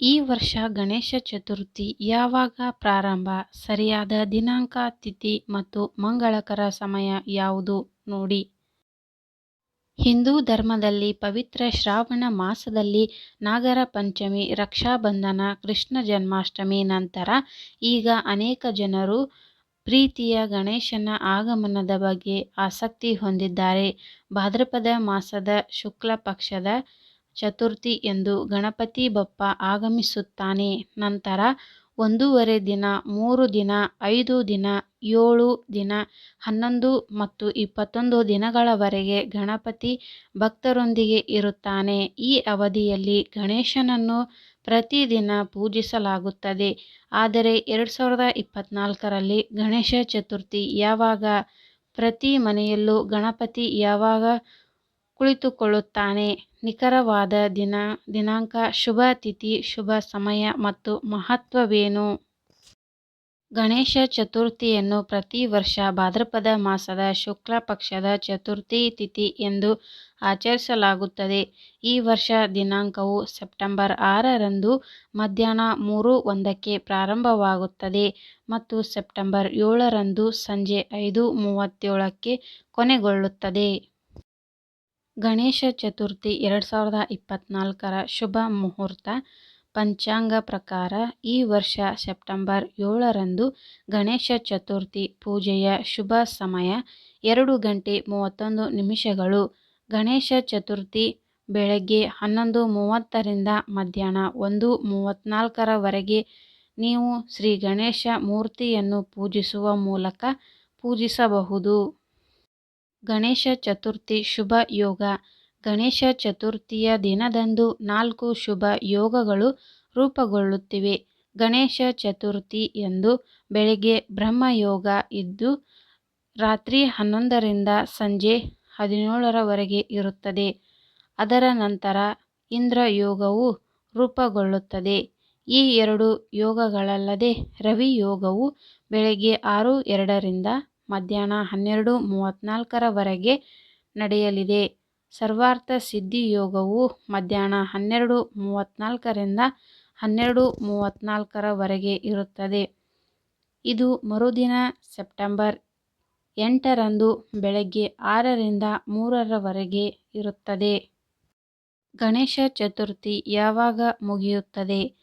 ಈ ವರ್ಷ ಗಣೇಶ ಚತುರ್ಥಿ ಯಾವಾಗ ಪ್ರಾರಂಭ? ಸರಿಯಾದ ದಿನಾಂಕ, ತಿಥಿ ಮತ್ತು ಮಂಗಳಕರ ಸಮಯ ಯಾವುದು? ನೋಡಿ. ಹಿಂದೂ ಧರ್ಮದಲ್ಲಿ ಪವಿತ್ರ ಶ್ರಾವಣ ಮಾಸದಲ್ಲಿ ನಾಗರ ಪಂಚಮಿ, ರಕ್ಷಾಬಂಧನ, ಕೃಷ್ಣ ಜನ್ಮಾಷ್ಟಮಿ ನಂತರ ಈಗ ಅನೇಕ ಜನರು ಪ್ರೀತಿಯ ಗಣೇಶನ ಆಗಮನದ ಬಗ್ಗೆ ಆಸಕ್ತಿ ಹೊಂದಿದ್ದಾರೆ. ಭಾದ್ರಪದ ಮಾಸದ ಶುಕ್ಲ ಪಕ್ಷದ ಚತುರ್ಥಿ ಎಂದು ಗಣಪತಿ ಬಪ್ಪ ಆಗಮಿಸುತ್ತಾನೆ. ನಂತರ ಒಂದೂವರೆ ದಿನ, ಮೂರು ದಿನ, ಐದು ದಿನ, ಏಳು ದಿನ, ಹನ್ನೊಂದು ಮತ್ತು ಇಪ್ಪತ್ತೊಂದು ದಿನಗಳವರೆಗೆ ಗಣಪತಿ ಭಕ್ತರೊಂದಿಗೆ ಇರುತ್ತಾನೆ. ಈ ಅವಧಿಯಲ್ಲಿ ಗಣೇಶನನ್ನು ಪ್ರತಿದಿನ ಪೂಜಿಸಲಾಗುತ್ತದೆ. ಆದರೆ ಎರಡು ಸಾವಿರದ ಇಪ್ಪತ್ನಾಲ್ಕರಲ್ಲಿ ಗಣೇಶ ಚತುರ್ಥಿ ಯಾವಾಗ? ಪ್ರತಿ ಮನೆಯಲ್ಲೂ ಗಣಪತಿ ಯಾವಾಗ ಕುಳಿತುಕೊಳ್ಳುತ್ತಾನೆ. ನಿಖರವಾದ ದಿನ, ದಿನಾಂಕ, ಶುಭ ತಿಥಿ, ಶುಭ ಸಮಯ ಮತ್ತು ಮಹತ್ವವೇನು? ಗಣೇಶ ಚತುರ್ಥಿಯನ್ನು ಪ್ರತಿ ವರ್ಷ ಭಾದ್ರಪದ ಮಾಸದ ಶುಕ್ಲ ಪಕ್ಷದ ಚತುರ್ಥಿ ತಿಥಿ ಎಂದು ಆಚರಿಸಲಾಗುತ್ತದೆ. ಈ ವರ್ಷ ದಿನಾಂಕವು ಸೆಪ್ಟೆಂಬರ್ ಆರರಂದು ಮಧ್ಯಾಹ್ನ ಮೂರು ಒಂದಕ್ಕೆ ಪ್ರಾರಂಭವಾಗುತ್ತದೆ ಮತ್ತು ಸೆಪ್ಟೆಂಬರ್ ಏಳರಂದು ಸಂಜೆ ಐದು ಮೂವತ್ತೇಳಕ್ಕೆ ಕೊನೆಗೊಳ್ಳುತ್ತದೆ. ಗಣೇಶ ಚತುರ್ಥಿ ಎರಡು ಸಾವಿರದ ಇಪ್ಪತ್ನಾಲ್ಕರ ಶುಭ ಮುಹೂರ್ತ ಪಂಚಾಂಗ ಪ್ರಕಾರ ಈ ವರ್ಷ ಸೆಪ್ಟೆಂಬರ್ ಏಳರಂದು ಗಣೇಶ ಚತುರ್ಥಿ ಪೂಜೆಯ ಶುಭ ಸಮಯ ಎರಡು ಗಂಟೆ ಮೂವತ್ತೊಂದು ನಿಮಿಷಗಳು. ಗಣೇಶ ಚತುರ್ಥಿ ಬೆಳಗ್ಗೆ ಹನ್ನೊಂದು ಮೂವತ್ತರಿಂದ ಮಧ್ಯಾಹ್ನ ಒಂದು ಮೂವತ್ತ್ನಾಲ್ಕರವರೆಗೆ ನೀವು ಶ್ರೀ ಗಣೇಶ ಮೂರ್ತಿಯನ್ನು ಪೂಜಿಸುವ ಮೂಲಕ ಪೂಜಿಸಬಹುದು. ಗಣೇಶ ಚತುರ್ಥಿ ಶುಭ ಯೋಗ. ಗಣೇಶ ಚತುರ್ಥಿಯ ದಿನದಂದು ನಾಲ್ಕು ಶುಭ ಯೋಗಗಳು ರೂಪುಗೊಳ್ಳುತ್ತಿವೆ. ಗಣೇಶ ಚತುರ್ಥಿ ಎಂದು ಬೆಳಗ್ಗೆ ಬ್ರಹ್ಮಯೋಗ ಇದ್ದು, ರಾತ್ರಿ ಹನ್ನೊಂದರಿಂದ ಸಂಜೆ ಹದಿನೇಳರವರೆಗೆ ಇರುತ್ತದೆ. ಅದರ ನಂತರ ಇಂದ್ರ ಯೋಗವು ರೂಪುಗೊಳ್ಳುತ್ತದೆ. ಈ ಎರಡು ಯೋಗಗಳಲ್ಲದೆ ರವಿ ಯೋಗವು ಬೆಳಗ್ಗೆ ಆರು, ಎರಡರಿಂದ ಮಧ್ಯಾಹ್ನ ಹನ್ನೆರಡು ಮೂವತ್ತ್ನಾಲ್ಕರವರೆಗೆ ನಡೆಯಲಿದೆ. ಸರ್ವಾರ್ಥ ಸಿದ್ಧಿ ಯೋಗವು ಮಧ್ಯಾಹ್ನ ಹನ್ನೆರಡು ಮೂವತ್ತ್ನಾಲ್ಕರಿಂದ ಹನ್ನೆರಡು ಮೂವತ್ತ್ನಾಲ್ಕರವರೆಗೆ ಇರುತ್ತದೆ. ಇದು ಮರುದಿನ ಸೆಪ್ಟೆಂಬರ್ ಎಂಟರಂದು ಬೆಳಗ್ಗೆ ಆರರಿಂದ ಮೂರರವರೆಗೆ ಇರುತ್ತದೆ. ಗಣೇಶ ಚತುರ್ಥಿ ಯಾವಾಗ ಮುಗಿಯುತ್ತದೆ?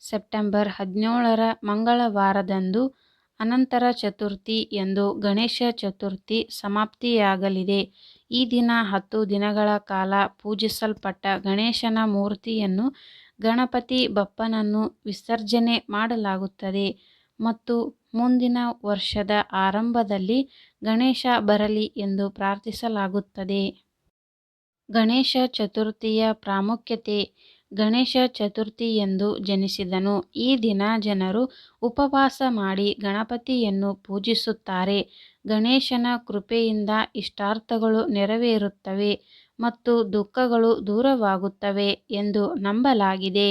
ಸೆಪ್ಟೆಂಬರ್ ಹದಿನೇಳರ ಮಂಗಳವಾರದಂದು ಅನಂತ ಚತುರ್ಥಿ ಎಂದು ಗಣೇಶ ಚತುರ್ಥಿ ಸಮಾಪ್ತಿಯಾಗಲಿದೆ. ಈ ದಿನ ಹತ್ತು ದಿನಗಳ ಕಾಲ ಪೂಜಿಸಲ್ಪಟ್ಟ ಗಣೇಶನ ಮೂರ್ತಿಯನ್ನು ಗಣಪತಿ ಬಪ್ಪನನ್ನು ವಿಸರ್ಜನೆ ಮಾಡಲಾಗುತ್ತದೆ. ಮತ್ತು ಮುಂದಿನ ವರ್ಷದ ಆರಂಭದಲ್ಲಿ ಗಣೇಶ ಬರಲಿ ಎಂದು ಪ್ರಾರ್ಥಿಸಲಾಗುತ್ತದೆ. ಗಣೇಶ ಚತುರ್ಥಿಯ ಪ್ರಾಮುಖ್ಯತೆ ಗಣೇಶ ಚತುರ್ಥಿ ಎಂದು ಜನಿಸಿದನು. ಈ ದಿನ ಜನರು ಉಪವಾಸ ಮಾಡಿ ಗಣಪತಿಯನ್ನು ಪೂಜಿಸುತ್ತಾರೆ. ಗಣೇಶನ ಕೃಪೆಯಿಂದ ಇಷ್ಟಾರ್ಥಗಳು ನೆರವೇರುತ್ತವೆ ಮತ್ತು ದುಃಖಗಳು ದೂರವಾಗುತ್ತವೆ ಎಂದು ನಂಬಲಾಗಿದೆ.